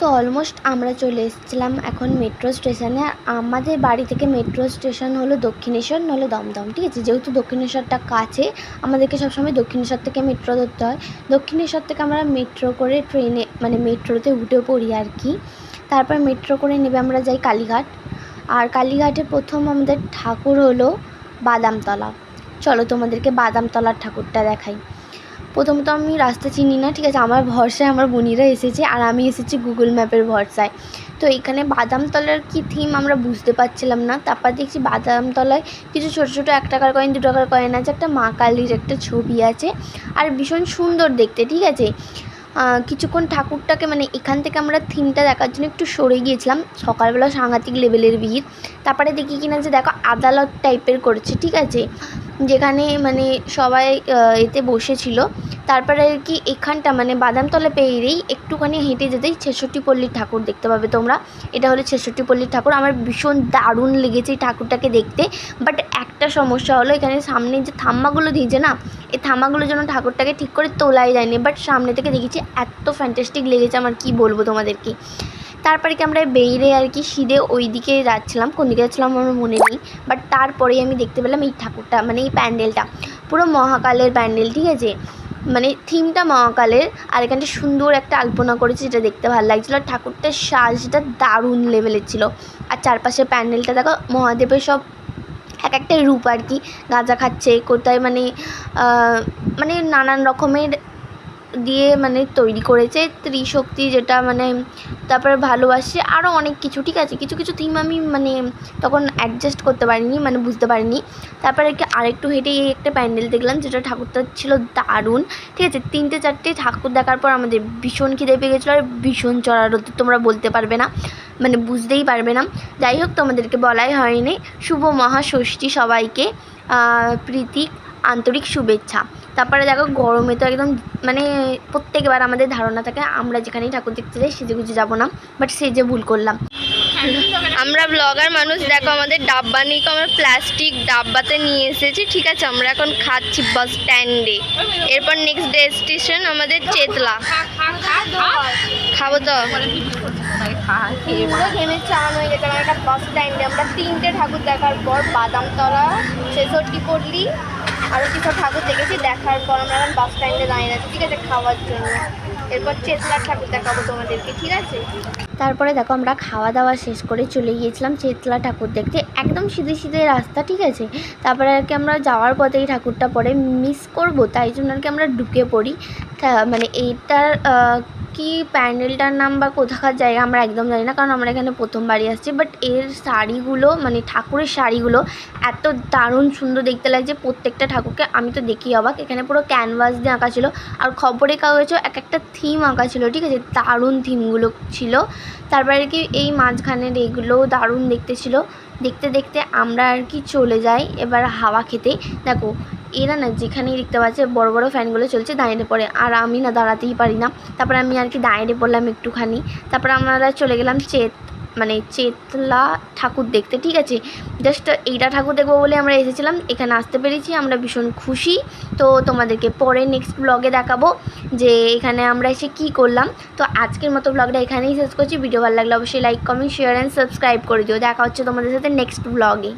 তো অলমোস্ট আমরা চলে এসেছিলাম এখন মেট্রো স্টেশনে আমাদের বাড়ি থেকে মেট্রো স্টেশন হলো দক্ষিণেশ্বর, নইলে দমদম, ঠিক আছে? যেহেতু দক্ষিণেশ্বরটা কাছে, আমাদেরকে সবসময় দক্ষিণেশ্বর থেকে মেট্রো ধরতে হয়। দক্ষিণেশ্বর থেকে আমরা মেট্রো করে ট্রেনে মানে মেট্রোতে উঠে পড়ি আর কি। তারপর মেট্রো করে নেবে আমরা যাই কালীঘাট। আর কালীঘাটে প্রথম আমাদের ঠাকুর হলো বাদামতলা। চলো তোমাদেরকে বাদামতলার ঠাকুরটা দেখাই। প্রথমত আমি রাস্তা চিনি না, ঠিক আছে? আমার ভরসায় আমার বোনিরা এসেছে আর আমি এসেছি গুগল ম্যাপের ভরসায়। তো এখানে বাদামতলার কি থিম আমরা বুঝতে পারছিলাম না। তারপর দেখছি বাদামতলায় কিছু ছোটো ছোটো এক টাকার কয়েন দু টাকার কয়েন আছে, একটা মা কালীর একটা ছবি আছে আর ভীষণ সুন্দর দেখতে, ঠিক আছে? কিছুক্ষণ ঠাকুরটাকে মানে এখান থেকে আমরা থিমটা দেখার জন্য একটু সরে গিয়েছিলাম, সকালবেলা সাংঘাতিক লেভেলের ভিড়। তারপরে দেখি কিনা যে দেখো আদালত টাইপের করেছে, ঠিক আছে? যেখানে মানে সবাই এতে বসেছিল। তারপরে আর কি এখানটা মানে বাদামতলা পেরিয়েই একটুখানি হেঁটে যেতেই ছেষট্টি পল্লীর ঠাকুর দেখতে পাবে তোমরা। এটা হলো ছেষট্টি পল্লীর ঠাকুর। আমার ভীষণ দারুণ লেগেছে এই ঠাকুরটাকে দেখতে। বাট একটা সমস্যা হলো এখানে সামনে যে থাম্মাগুলো দিয়েছে না, এই থাম্মাগুলোর জন্য ঠাকুরটাকে ঠিক করে তোলাই যায়নি। বাট সামনে থেকে দেখেছি, এত ফ্যান্টাস্টিক লেগেছে। আমার কি বলব তোমাদেরকে? তারপরে কি আমরা বেরিয়ে আর কি সিধে ওই দিকে যাচ্ছিলাম। কোন দিকে যাচ্ছিলাম আমার মনে নেই। বাট তারপরেই আমি দেখতে পেলাম এই ঠাকুরটা মানে এই প্যান্ডেলটা। পুরো মহাকালের প্যান্ডেল, ঠিক আছে? মানে থিমটা মহাকালের। আর এখানটা সুন্দর একটা আলপনা করেছে, যেটা দেখতে ভালো লাগছিল। আর ঠাকুরটার সাজটা দারুণ লেভেলের ছিল। আর চারপাশের প্যান্ডেলটা, দেখো, মহাদেবের সব এক একটা রূপ আর কি। গাঁজা খাচ্ছে, কোথায় মানে মানে নানান রকমের দিয়ে মানে তৈরি করেছে, ত্রিশক্তি যেটা মানে তারপরে ভালোবাসে আরও অনেক কিছু, ঠিক আছে? কিছু কিছু থিম আমি মানে তখন অ্যাডজাস্ট করতে পারিনি মানে বুঝতে পারিনি। তারপরে কি আরেকটু হেঁটে এই একটা প্যান্ডেল দেখলাম, যেটা ঠাকুরটা ছিল দারুণ, ঠিক আছে? তিনটে, চারটে ঠাকুর দেখার পর আমাদের ভীষণ খিদে পেয়ে গেছিল, আর ভীষণ চড়ার হতো তোমরা বলতে পারবে না মানে বুঝতেই পারবে না। যাই হোক, তোমাদেরকে বলাই হয়নি। শুভ মহাষষ্ঠী সবাইকে প্রীতি আন্তরিক শুভেচ্ছা। তারপরে দেখো গরমে তো একদম মানে প্রত্যেকবার আমাদের ধারণা থাকে আমরা যেখানেই ঠাকুর দেখতে যাই সেজে গুজে যাব না বাট সেজে ভুল করলাম। আমরা ব্লগার মানুষ দেখো আমাদের ডাব্বা নিয়ে আমরা প্লাস্টিক ডাব্বাতে নিয়ে এসেছি ঠিক আছে আমরা এখন খাচ্ছি বাস স্ট্যান্ডে এরপর নেক্সট ডেস্টিনেশন আমাদের চেতলা। খাব তো। পুরো ঘেমে চান হয়ে গেছে আমার একটা বাস স্ট্যান্ডে আমরা তিনটে ঠাকুর দেখার পর বাদামতলা ছেষট্টি পল্লী আরও কিছু ঠাকুর দেখেছি, দেখার পর আমরা এখন বাস স্ট্যান্ডে দাঁড়িয়ে আছি, ঠিক আছে? খাওয়ার জন্য। এরপর চেতলার ঠাকুর দেখাবো তোমাদেরকে, ঠিক আছে? তারপরে দেখো, আমরা খাওয়া দাওয়া শেষ করে চলে গিয়েছিলাম চেতলা ঠাকুর দেখতে। একদম সিধে সিধে রাস্তা, ঠিক আছে? তারপরে আর কি আমরা যাওয়ার পথেই ঠাকুরটা পরে মিস করব, তাই জন্য আর কি আমরা ঢুকে পড়ি। মানে এইটার কি প্যান্ডেলটার নাম বা কোথাকার জায়গা আমরা একদম জানি না, কারণ আমরা এখানে প্রথমবারই আসছি। বাট এর শাড়িগুলো মানে ঠাকুরের শাড়িগুলো এত দারুণ সুন্দর দেখতে লাগছে। প্রত্যেকটা ঠাকুরকে আমি তো দেখি অবাক। এখানে পুরো ক্যানভাস দিয়ে আঁকা ছিল আর খবরে কাগজেও এক একটা থিম আঁকা ছিল, ঠিক আছে? দারুণ থিমগুলো ছিল। তারপরে কি এই মাঝখানের এইগুলোও দারুণ দেখতে ছিল। দেখতে দেখতে আমরা আর কি চলে যাই, এবার হাওয়া খেতে। দেখো এরা না যেখানেই দেখতে পাচ্ছে, বড় বড় ফ্যানগুলো চলছে, দাঁড়িয়ে পড়ে। আর আমি না দাঁড়াতেই পারি না। তারপরে আমি আর কি দাঁড়িয়ে পড়লাম একটুখানি। তারপরে আমরা চলে গেলাম চেত মানে চেতলা ঠাকুর দেখতে, ঠিক আছে? জাস্ট এইটা ঠাকুর দেখব বলে আমরা এসেছিলাম। এখানে আসতে পেরেছি, আমরা ভীষণ খুশি। তো তোমাদেরকে পরে নেক্সট ব্লগে দেখাবো যে এখানে আমরা এসে কি করলাম। তো আজকের মতো ব্লগটা এখানেই শেষ করছি। ভিডিও ভালো লাগলে অবশ্যই like comment share and subscribe করে দিও। দেখা হচ্ছে তোমাদের সাথে নেক্সট ব্লগে